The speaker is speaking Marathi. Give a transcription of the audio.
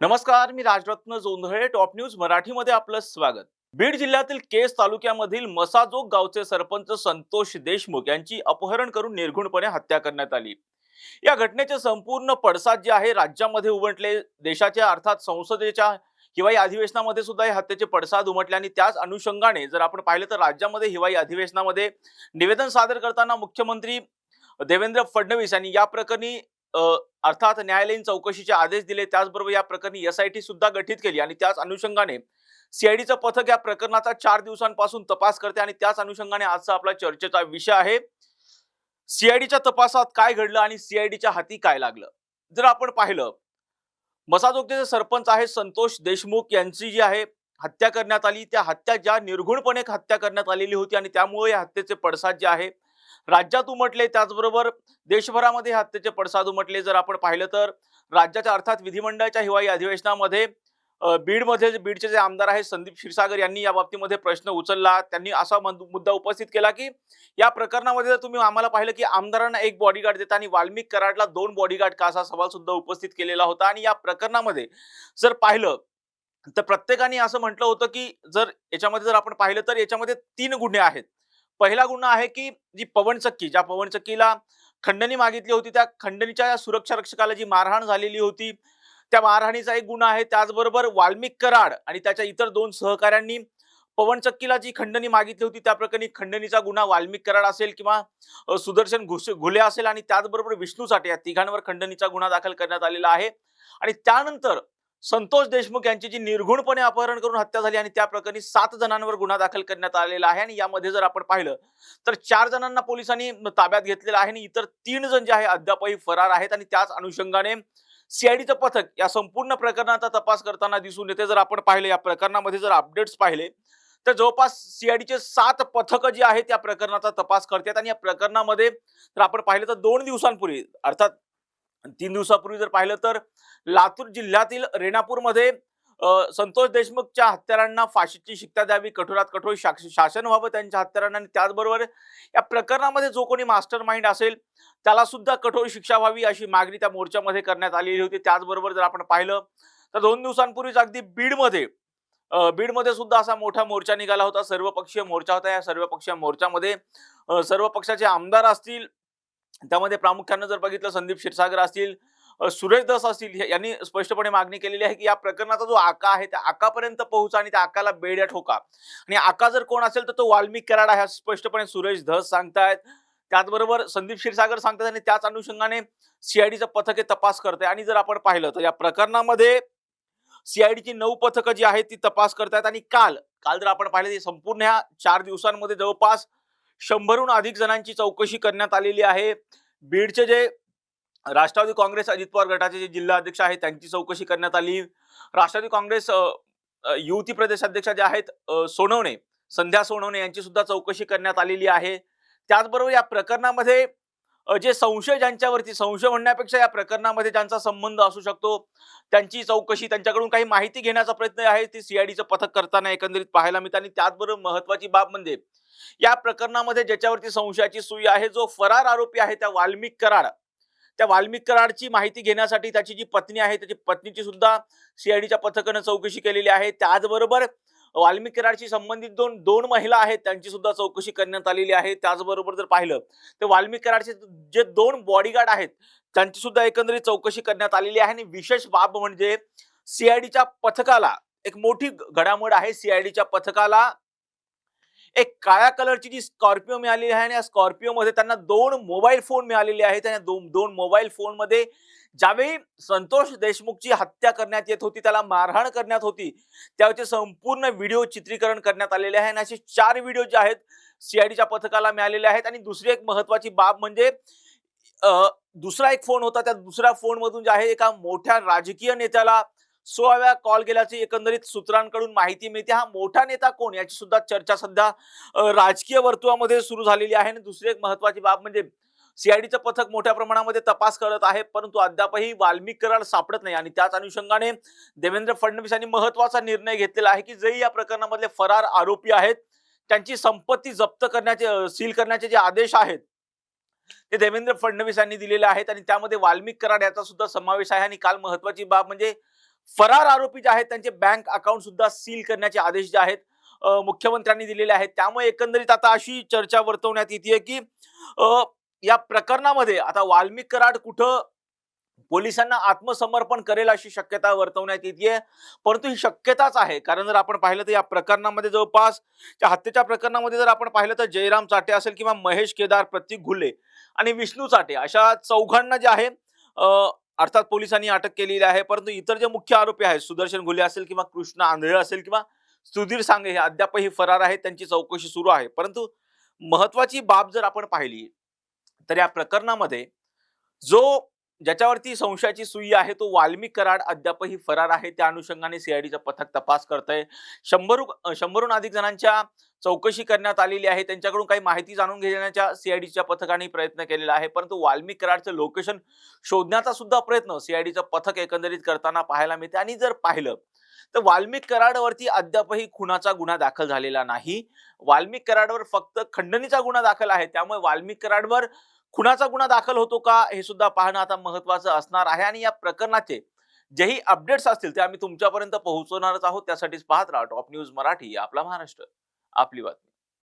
नमस्कार मी राजरत्न जोंधळे टॉप न्यूज मराठीमध्ये आपलं स्वागत. बीड जिल्ह्यातील केस तालुक्यामधील मसाजोग गावचे सरपंच संतोष देशमुख यांची अपहरण करून निर्घुणपणे हत्या करण्यात आली. या घटनेचे संपूर्ण पडसाद जे आहे राज्यामध्ये उमटले. देशाच्या अर्थात संसदेच्या हिवाळी अधिवेशनामध्ये सुद्धा हे हत्येचे पडसाद उमटले आणि त्याच अनुषंगाने जर आपण पाहिलं तर राज्यामध्ये हिवाळी अधिवेशनामध्ये निवेदन सादर करताना मुख्यमंत्री देवेंद्र फडणवीस यांनी या प्रकरणी अर्थात न्यायालयीन चौकशीचे आदेश दिले त्याचबरोबर या प्रकरणी एसआयटी सुद्धा गठीत केली आणि त्याच अनुषंगाने सीआयडीचं पथक या प्रकरणाचा चार दिवसांपासून तपास करते आणि त्याच अनुषंगाने आजचा आपला चर्चेचा विषय आहे. सीआयडीच्या तपासात काय घडलं आणि सीआयडीच्या हाती काय लागलं? जर आपण पाहिलं मसाजोगचे सरपंच आहे संतोष देशमुख यांची जी आहे हत्या करण्यात आली. त्या हत्या ज्या निर्घुणपणे हत्या करण्यात आलेली होती आणि त्यामुळे या हत्येचे पडसाद जे आहे राज्यात उमटले त्याचबरोबर देशभरामध्ये हत्येचे पडसाद उमटले. जर आपण पाहिलं तर राज्याच्या अर्थात विधिमंडळाच्या हिवाळी अधिवेशनामध्ये बीडमध्ये बीडचे जे आमदार आहेत संदीप क्षीरसागर यांनी या बाबतीमध्ये प्रश्न उचलला. त्यांनी असा मुद्दा उपस्थित केला की या प्रकरणामध्ये जर तुम्ही आम्हाला पाहिलं की आमदारांना एक बॉडीगार्ड देता आणि वाल्मिक कराडला दोन बॉडीगार्ड का असा सवाल सुद्धा उपस्थित केलेला होता. आणि या प्रकरणामध्ये जर पाहिलं तर प्रत्येकाने असं म्हटलं होतं की जर याच्यामध्ये जर आपण पाहिलं तर याच्यामध्ये तीन गुन्हे आहेत. पहिला गुन्हा आहे की जी पवनचक्की ज्या पवनचक्कीला खंडणी मागितली होती त्या खंडणीच्या सुरक्षा रक्षकाला जी मारहाण झालेली होती त्या मारहाणीचा एक गुन्हा आहे. त्याचबरोबर वाल्मिक कराड आणि त्याच्या इतर दोन सहकाऱ्यांनी पवनचक्कीला जी खंडणी मागितली होती त्या प्रकरणी खंडणीचा गुन्हा वाल्मिक कराड असेल किंवा सुदर्शन घुस घुले असेल आणि त्याचबरोबर विष्णू साठे या तिघांवर खंडणीचा गुन्हा दाखल करण्यात आलेला आहे. आणि त्यानंतर संतोष देशमुख यांची जी निर्घुणपणे अपहरण करून हत्या झाली आणि त्या प्रकरणी सात जणांवर गुन्हा दाखल करण्यात आलेला आहे आणि यामध्ये जर आपण पाहिलं तर चार जणांना पोलिसांनी ताब्यात घेतलेलं आहे आणि इतर तीन जण जे आहे अद्यापही फरार आहेत आणि त्याच अनुषंगाने सीआयडीचं पथक या संपूर्ण प्रकरणाचा तपास करताना दिसून येते. जर आपण पाहिले या प्रकरणामध्ये जर अपडेट्स पाहिले तर जवळपास सीआयडीचे सात पथकं जी आहेत त्या प्रकरणाचा तपास करतात. आणि या प्रकरणामध्ये जर आपण पाहिलं तर दोन दिवसांपूर्वी अर्थात तीन दिवसापूर्वी जर पाहिलं तर लातूर जिल्ह्यातील रेणापूरमध्ये संतोष देशमुखच्या हत्यारांना फाशीची शिक्षा द्यावी कठोरात कठोर शासन व्हावं त्यांच्या हत्यारांना आणि त्याचबरोबर या प्रकरणामध्ये जो कोणी मास्टर माइंड असेल त्याला सुद्धा कठोर शिक्षा व्हावी अशी मागणी त्या मोर्चामध्ये करण्यात आलेली होती. त्याचबरोबर जर आपण पाहिलं तर दोन दिवसांपूर्वीच अगदी बीडमध्ये बीडमध्ये सुद्धा असा मोठा मोर्चा निघाला होता. सर्वपक्षीय मोर्चा होता. या सर्वपक्षीय मोर्चामध्ये सर्व पक्षाचे आमदार असतील त्यामध्ये प्रामुख्यानं जर बघितलं संदीप क्षीरसागर असतील सुरेश दास असतील हे- यांनी स्पष्टपणे मागणी केलेली आहे की या प्रकरणाचा जो आका आहे त्या आकापर्यंत पोहोचा आणि त्या आकाला बेड्या ठोका. आणि आका जर कोण असेल तर तो वाल्मिक कराड आहे स्पष्टपणे सुरेश धस सांगतायत. त्याचबरोबर संदीप क्षीरसागर सांगतात आणि त्याच अनुषंगाने सीआयडीचं पथक हे तपास करते आणि जर आपण पाहिलं तर या प्रकरणामध्ये सीआयडीची नऊ पथकं जी आहेत ती तपास करतायत. आणि काल काल जर आपण पाहिलं तर संपूर्ण ह्या चार दिवसांमध्ये जवळपास शंभरहून अधिक जणांची चौकशी करण्यात आलेली आहे. बीडचे जे राष्ट्रवादी काँग्रेस अजित पवार गटाचे जे जिल्हा अध्यक्ष आहेत त्यांची चौकशी करण्यात आली. राष्ट्रवादी काँग्रेस युवती प्रदेश अध्यक्षा जे आहेत सोनवणे संध्या सोनवणे यांची सुद्धा चौकशी करण्यात आलेली आहे. त्याचबरोबर या प्रकरणामध्ये जे संशय ज्यांच्यावरती संशय म्हणण्यापेक्षा या प्रकरणामध्ये ज्यांचा संबंध असू शकतो त्यांची चौकशी त्यांच्याकडून काही माहिती घेण्याचा प्रयत्न आहे ती सीआयडीचं पथक करताना एकंदरीत पाहायला मिळतं आणि त्याचबरोबर महत्वाची बाब म्हणजे या प्रकरणामध्ये ज्याच्यावरती संशयाची सुई आहे जो फरार आरोपी आहे त्या वाल्मिक कराड. त्या वाल्मिक कराडची माहिती घेण्यासाठी त्याची जी पत्नी आहे त्याची पत्नीची सुद्धा सीआयडीच्या पथकानं चौकशी केलेली आहे. त्याचबरोबर वाल्मिक कराडशी संबंधित दोन दोन महिला आहेत त्यांची सुद्धा चौकशी करण्यात आलेली आहे. त्याचबरोबर जर पाहिलं तर वाल्मिक कराडचे जे दोन बॉडीगार्ड आहेत त्यांची सुद्धा एकंदरीत चौकशी करण्यात आलेली आहे. आणि विशेष बाब म्हणजे सीआयडीच्या पथकाला एक मोठी घडामोड आहे. सीआयडीच्या पथकाला एक काळ्या कलरची जी स्कॉर्पिओ मिळालेली आहे आणि या स्कॉर्पिओ मध्ये त्यांना दोन मोबाईल फोन मिळालेले आहेत. आणि दोन दोन मोबाईल फोनमध्ये ज्यावेळी संतोष देशमुखची हत्या करण्यात येत होती त्याला मारहाण करण्यात होती त्यावेळचे संपूर्ण व्हिडिओ चित्रीकरण करण्यात आलेले आहे आणि असे चार व्हिडिओ जे आहेत सीआयडीच्या पथकाला मिळालेले आहेत आणि दुसरी एक महत्वाची बाब म्हणजे दुसरा एक फोन होता त्या दुसऱ्या फोनमधून जे आहे एका मोठ्या राजकीय नेत्याला सोळाव्या कॉल गेल्याची एकंदरीत सूत्रांकडून माहिती मिळते. हा मोठा नेता कोण? याची सुद्धा चर्चा सध्या राजकीय वर्तुळामध्ये सुरू झालेली आहे आणि दुसरी एक महत्वाची बाब म्हणजे सीआयडीचं पथक मोठ्या प्रमाणामध्ये तपास करत आहे परंतु अद्यापही वाल्मिक कराड सापडत नाही. आणि त्याच अनुषंगाने देवेंद्र फडणवीस यांनी महत्त्वाचा निर्णय घेतलेला आहे की जे या प्रकरणामधले फरार आरोपी आहेत त्यांची संपत्ती जप्त करण्याचे सील करण्याचे जे आदेश आहेत ते देवेंद्र फडणवीस यांनी दिलेले आहेत. आणि त्यामध्ये वाल्मिक कराड याचा सुद्धा समावेश आहे. आणि काल महत्वाची बाब म्हणजे फरार आरोपी जे आहेत त्यांचे बँक अकाउंट सुद्धा सील करण्याचे आदेश जे आहेत मुख्यमंत्र्यांनी दिलेले आहेत. त्यामुळे एकंदरीत आता अशी चर्चा वर्तवण्यात येते की या प्रकरणामध्ये आता वाल्मिक कराड कुठं पोलिसांना आत्मसमर्पण करेल अशी शक्यता वर्तवण्यात येते परंतु ही शक्यताच आहे. कारण जर आपण पाहिलं तर या प्रकरणामध्ये जवळपास त्या हत्येच्या प्रकरणामध्ये जर आपण पाहिलं तर जयराम चाटे असेल किंवा महेश केदार प्रतीक घुले आणि विष्णू चाटे अशा चौघांना जे आहे अर्थात पोलिसांनी अटक केलेली आहे. परंतु इतर जे मुख्य आरोपी आहेत सुदर्शन घुले असेल किंवा कृष्ण आंधळे असेल किंवा सुधीर सांगे हे अद्यापही फरार आहेत. त्यांची चौकशी सुरू आहे. परंतु महत्वाची बाब जर आपण पाहिली तर या प्रकरणामध्ये जो ज्याच्यावरती संशयाची सुई आहे तो वाल्मिक कराड अद्यापही फरार आहे. त्या अनुषंगाने सीआयडीचं पथक तपास करत आहे शंभर शंभरहून अधिक जणांच्या चौकशी करण्यात आलेली आहे. त्यांच्याकडून काही माहिती जाणून घेण्याच्या सीआयडीच्या पथकाने प्रयत्न केलेला आहे. परंतु वाल्मिक कराडचं लोकेशन शोधण्याचा सुद्धा प्रयत्न सीआयडीचं पथक एकंदरीत करताना पाहायला मिळते. आणि जर पाहिलं तर वाल्मिक कराडवरती अद्यापही खुनाचा गुन्हा दाखल झालेला नाही. वाल्मिक कराडवर फक्त खंडणीचा गुन्हा दाखल आहे. त्यामुळे वाल्मिक कराडवर खुनाचा गुन्हा दाखल होतो का हे सुद्धा पाहणं आता महत्वाचं असणार आहे. आणि या प्रकरणाचे जेही अपडेट्स असतील ते आम्ही तुमच्यापर्यंत पोहोचवणारच आहोत. त्यासाठीच पाहत राहा. टॉप न्यूज मराठी आपला महाराष्ट्र. आपली बातमी.